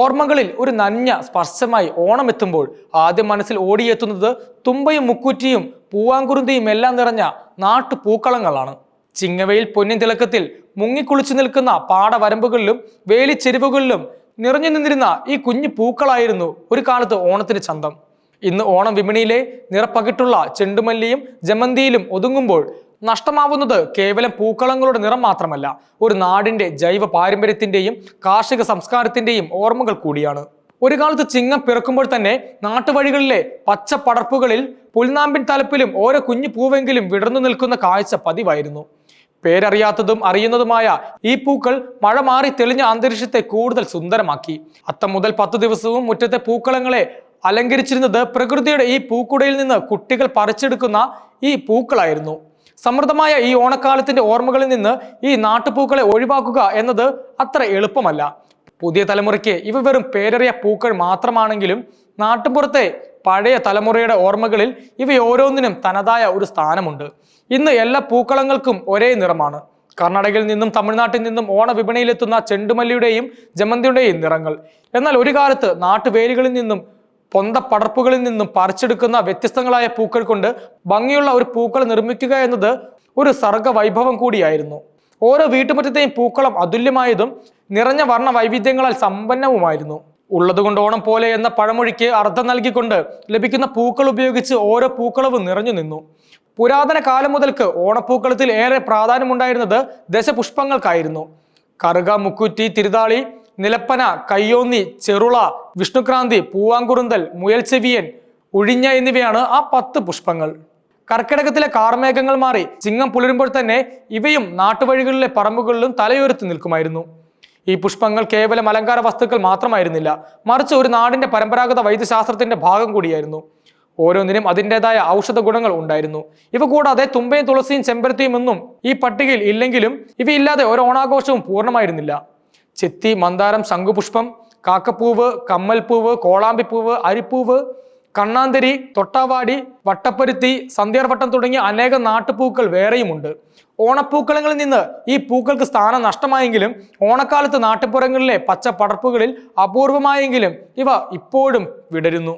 ഓർമ്മകളിൽ ഒരു നഞ്ഞ സ്പർശമായി ഓണം എത്തുമ്പോൾ ആദ്യം മനസ്സിൽ ഓടിയെത്തുന്നത് തുമ്പയും മുക്കുറ്റിയും പൂവാങ്കുരുന്തിയും എല്ലാം നിറഞ്ഞ നാട്ടുപൂക്കളങ്ങളാണ്. ചിങ്ങവയിൽ പൊന്നിൻ തിളക്കത്തിൽ മുങ്ങിക്കുളിച്ചു നിൽക്കുന്ന പാടവരമ്പുകളിലും വേലിച്ചെരുവുകളിലും നിറഞ്ഞു നിന്നിരുന്ന ഈ കുഞ്ഞു പൂക്കളായിരുന്നു ഒരു കാലത്ത് ഓണത്തിന് ചന്തം. ഇന്ന് ഓണം വിപണിയിലെ നിറപ്പകിട്ടുള്ള ചെണ്ടുമല്ലിയും ജമന്തിയിലും ഒതുങ്ങുമ്പോൾ നഷ്ടമാവുന്നത് കേവലം പൂക്കളങ്ങളുടെ നിറം മാത്രമല്ല ഒരു നാടിന്റെ ജൈവ പാരമ്പര്യത്തിന്റെയും കാർഷിക സംസ്കാരത്തിന്റെയും ഓർമ്മകൾ കൂടിയാണ്. ഒരു കാലത്ത് ചിങ്ങം പിറക്കുമ്പോൾ തന്നെ നാട്ടുവഴികളിലെ പച്ച പടർപ്പുകളിൽ പുൽനാമ്പിൻ തലപ്പിലും ഓരോ കുഞ്ഞു പൂവെങ്കിലും വിടർന്നു നിൽക്കുന്ന കാഴ്ച പതിവായിരുന്നു. പേരറിയാത്തതും അറിയുന്നതുമായ ഈ പൂക്കൾ മഴ മാറി തെളിഞ്ഞ അന്തരീക്ഷത്തെ കൂടുതൽ സുന്ദരമാക്കി. അത്തം മുതൽ പത്ത് ദിവസവും മുറ്റത്തെ പൂക്കളങ്ങളെ അലങ്കരിച്ചിരുന്നത് പ്രകൃതിയുടെ ഈ പൂക്കുടയിൽ നിന്ന് കുട്ടികൾ പറിച്ചെടുക്കുന്ന ഈ പൂക്കളായിരുന്നു. സമൃദ്ധമായ ഈ ഓണക്കാലത്തിന്റെ ഓർമ്മകളിൽ നിന്ന് ഈ നാട്ടുപൂക്കളെ ഒഴിവാക്കുക എന്നത് അത്ര എളുപ്പമല്ല. പുതിയ തലമുറയ്ക്ക് ഇവ വെറും പേരറിയ പൂക്കൾ മാത്രമാണെങ്കിലും നാട്ടുപുറത്തെ പഴയ തലമുറയുടെ ഓർമ്മകളിൽ ഇവ ഓരോന്നിനും തനതായ ഒരു സ്ഥാനമുണ്ട്. ഇന്ന് എല്ലാ പൂക്കളങ്ങൾക്കും ഒരേ നിറമാണ്. കർണാടകയിൽ നിന്നും തമിഴ്നാട്ടിൽ നിന്നും ഓണ വിപണിയിലെത്തുന്ന ചെണ്ടുമല്ലിയുടെയും ജമന്തിയുടെയും നിറങ്ങൾ. എന്നാൽ ഒരു കാലത്ത് നാട്ടുവേരുകളിൽ നിന്നും പൊന്ത പടർപ്പുകളിൽ നിന്നും പറിച്ചെടുക്കുന്ന വ്യത്യസ്തങ്ങളായ പൂക്കൾ കൊണ്ട് ഭംഗിയുള്ള ഒരു പൂക്കൾ നിർമ്മിക്കുക എന്നത് ഒരു സർഗ വൈഭവം കൂടിയായിരുന്നു. ഓരോ വീട്ടുമുറ്റത്തെയും പൂക്കളം അതുല്യമായതും നിറഞ്ഞ വർണ വൈവിധ്യങ്ങളാൽ സമ്പന്നവുമായിരുന്നു. ഉള്ളതുകൊണ്ട് ഓണം പോലെ എന്ന പഴമൊഴിക്ക് അർത്ഥം നൽകിക്കൊണ്ട് ലഭിക്കുന്ന പൂക്കൾ ഉപയോഗിച്ച് ഓരോ പൂക്കളവും നിറഞ്ഞു നിന്നു. പുരാതന കാലം മുതൽക്ക് ഓണപ്പൂക്കളത്തിൽ ഏറെ പ്രാധാന്യമുണ്ടായിരുന്നത് ദശപുഷ്പങ്ങൾക്കായിരുന്നു. കറുക മുക്കുറ്റി തിരുതാളി നിലപ്പന കയ്യോന്നി ചെറുള വിഷ്ണുക്രാന്തി പൂവാങ്കുറുന്തൽ മുയൽച്ചെവിയൻ ഉഴിഞ്ഞ എന്നിവയാണ് ആ പത്ത് പുഷ്പങ്ങൾ. കർക്കിടകത്തിലെ കാർമേഘങ്ങൾ മാറി ചിങ്ങം പുലരുമ്പോൾ തന്നെ ഇവയും നാട്ടുവഴികളിലെ പറമ്പുകളിലും തലയുയർത്തി നിൽക്കുമായിരുന്നു. ഈ പുഷ്പങ്ങൾ കേവലം അലങ്കാര വസ്തുക്കൾ മാത്രമായിരുന്നില്ല മറിച്ച് ഒരു നാടിന്റെ പരമ്പരാഗത വൈദ്യശാസ്ത്രത്തിന്റെ ഭാഗം കൂടിയായിരുന്നു. ഓരോന്നിനും അതിന്റെതായ ഔഷധ ഗുണങ്ങൾ ഉണ്ടായിരുന്നു. ഇവ കൂടാതെ തുമ്പയും തുളസിയും ചെമ്പരത്തിയും എന്നും ഈ പട്ടികയിൽ ഇല്ലെങ്കിലും ഇവയില്ലാതെ ഒരു ഓണാഘോഷവും പൂർണമായിരുന്നില്ല. ചെത്തി മന്ദാരം ശംഖുപുഷ്പം കാക്കപ്പൂവ് കമ്മൽപ്പൂവ് കോളാമ്പിപ്പൂവ് അരിപ്പൂവ് കണ്ണാന്തരി തൊട്ടാവാടി വട്ടപ്പരുത്തി സന്ധ്യാർവട്ടം തുടങ്ങിയ അനേക നാട്ടുപൂക്കൾ വേറെയുമുണ്ട്. ഓണപ്പൂക്കളങ്ങളിൽ നിന്ന് ഈ പൂക്കൾക്ക് സ്ഥാനം നഷ്ടമായെങ്കിലും ഓണക്കാലത്ത് നാട്ടുപുറങ്ങളിലെ പച്ച പടർപ്പുകളിൽ അപൂർവമായെങ്കിലും ഇവ ഇപ്പോഴും വിടരുന്നു.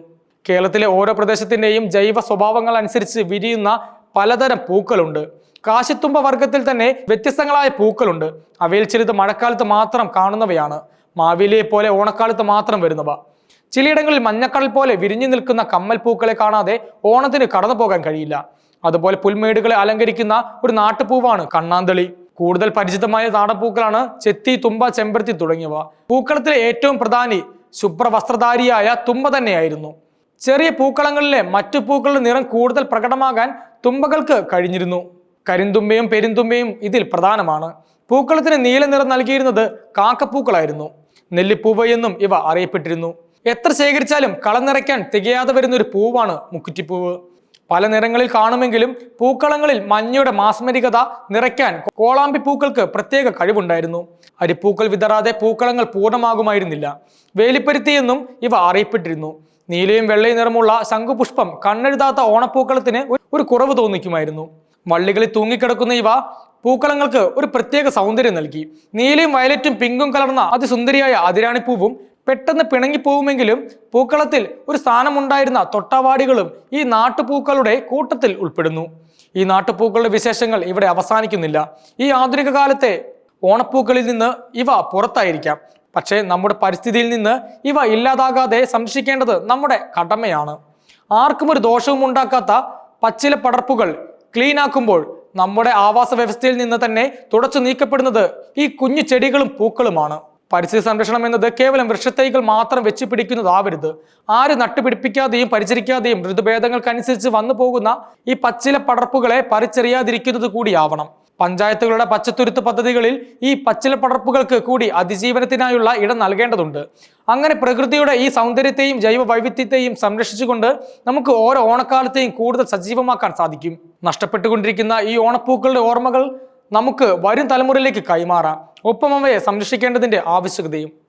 കേരളത്തിലെ ഓരോ പ്രദേശത്തിന്റെയും ജൈവ സ്വഭാവങ്ങൾ അനുസരിച്ച് വിരിയുന്ന പലതരം പൂക്കളുണ്ട്. കാശിത്തുമ്പ വർഗത്തിൽ തന്നെ വ്യത്യസ്തങ്ങളായ പൂക്കളുണ്ട്. അവയിൽ ചിലത് മഴക്കാലത്ത് മാത്രം കാണുന്നവയാണ്. മാവിലെ പോലെ ഓണക്കാലത്ത് മാത്രം വരുന്നവ. ചിലയിടങ്ങളിൽ മഞ്ഞക്കടൽ പോലെ വിരിഞ്ഞു നിൽക്കുന്ന കമ്മൽ പൂക്കളെ കാണാതെ ഓണത്തിന് കടന്നു പോകാൻ കഴിയില്ല. അതുപോലെ പുൽമേടുകളെ അലങ്കരിക്കുന്ന ഒരു നാട്ടുപൂവാണ് കണ്ണാന്തളി. കൂടുതൽ പരിചിതമായ നാടപ്പൂക്കളാണ് ചെത്തി തുമ്പ ചെമ്പരത്തി തുടങ്ങിയവ. പൂക്കളത്തിലെ ഏറ്റവും പ്രധാനി ശുഭ്രവസ്ത്രധാരിയായ തുമ്പ തന്നെയായിരുന്നു. ചെറിയ പൂക്കളങ്ങളിലെ മറ്റു പൂക്കളുടെ നിറം കൂടുതൽ പ്രകടമാകാൻ തുമ്പകൾക്ക് കഴിഞ്ഞിരുന്നു. കരിന്തുമ്പയും പെരുന്തുമ്പയും ഇതിൽ പ്രധാനമാണ്. പൂക്കളത്തിന് നീല നിറം നൽകിയിരുന്നത് കാക്കപ്പൂക്കളായിരുന്നു. നെല്ലിപ്പൂവ് എന്നും ഇവ അറിയപ്പെട്ടിരുന്നു. എത്ര ശേഖരിച്ചാലും കളം നിറയ്ക്കാൻ തികയാതെ വരുന്ന ഒരു പൂവാണ് മുക്കുറ്റിപ്പൂവ്. പല നിറങ്ങളിൽ കാണുമെങ്കിലും പൂക്കളങ്ങളിൽ മഞ്ഞയുടെ മാസ്മരികത നിറയ്ക്കാൻ കോളാമ്പി പൂക്കൾക്ക് പ്രത്യേക കഴിവുണ്ടായിരുന്നു. അരിപ്പൂക്കൾ വിതറാതെ പൂക്കളങ്ങൾ പൂർണമാകുമായിരുന്നില്ല. വേലിപ്പരുത്തി എന്നും ഇവ അറിയപ്പെട്ടിരുന്നു. നീലയും വെള്ളയും നിറമുള്ള ശംഖുപുഷ്പം കണ്ണെഴുതാത്ത ഓണപ്പൂക്കളത്തിന് ഒരു കുറവ് തോന്നിക്കുമായിരുന്നു. വള്ളികളിൽ തൂങ്ങിക്കിടക്കുന്ന ഇവ പൂക്കളങ്ങൾക്ക് ഒരു പ്രത്യേക സൗന്ദര്യം നൽകി. നീലയും വയലറ്റും പിങ്കും കലർന്ന അതിസുന്ദരിയായ അതിരാണിപ്പൂവും പെട്ടെന്ന് പിണങ്ങിപ്പോവുമെങ്കിലും പൂക്കളത്തിൽ ഒരു സ്ഥാനമുണ്ടായിരുന്ന തൊട്ടവാടികളും ഈ നാട്ടുപൂക്കളുടെ കൂട്ടത്തിൽ ഉൾപ്പെടുന്നു. ഈ നാട്ടുപൂക്കളുടെ വിശേഷങ്ങൾ ഇവിടെ അവസാനിക്കുന്നില്ല. ഈ ആധുനിക കാലത്തെ ഓണപ്പൂക്കളിൽ നിന്ന് ഇവ പുറത്തായിരിക്കാം. പക്ഷേ നമ്മുടെ പരിസ്ഥിതിയിൽ നിന്ന് ഇവ ഇല്ലാതാകാതെ സംരക്ഷിക്കേണ്ടത് നമ്മുടെ കടമയാണ്. ആർക്കും ഒരു ദോഷവും ഉണ്ടാക്കാത്ത പച്ചില പടർപ്പുകൾ ക്ലീൻ ആക്കുമ്പോൾ നമ്മുടെ ആവാസ വ്യവസ്ഥയിൽ നിന്ന് തന്നെ തുടച്ചു നീക്കപ്പെടുന്നത് ഈ കുഞ്ഞു ചെടികളും പൂക്കളുമാണ്. പരിസ്ഥിതി സംരക്ഷണം എന്നത് കേവലം വൃക്ഷത്തൈകൾ മാത്രം വെച്ച് പിടിക്കുന്നതാവരുത്. ആര് നട്ടുപിടിപ്പിക്കാതെയും പരിചരിക്കാതെയും ഋതുഭേദങ്ങൾക്കനുസരിച്ച് വന്നു പോകുന്ന ഈ പച്ചില പടർപ്പുകളെ പറിച്ചെറിയാതിരിക്കുന്നത് കൂടിയാവണം. പഞ്ചായത്തുകളുടെ പച്ചത്തുരുത്ത് പദ്ധതികളിൽ ഈ പച്ചില പടർപ്പുകൾക്ക് കൂടി അതിജീവനത്തിനായുള്ള ഇടം നൽകേണ്ടതുണ്ട്. അങ്ങനെ പ്രകൃതിയുടെ ഈ സൗന്ദര്യത്തെയും ജൈവ വൈവിധ്യത്തെയും സംരക്ഷിച്ചുകൊണ്ട് നമുക്ക് ഓരോ ഓണക്കാലത്തെയും കൂടുതൽ സജീവമാക്കാൻ സാധിക്കും. നഷ്ടപ്പെട്ടുകൊണ്ടിരിക്കുന്ന ഈ ഓണപ്പൂക്കളുടെ ഓർമ്മകൾ നമുക്ക് വരും തലമുറയിലേക്ക് കൈമാറാം. ഒപ്പം അവയെ സംരക്ഷിക്കേണ്ടതിന്റെ ആവശ്യകതയും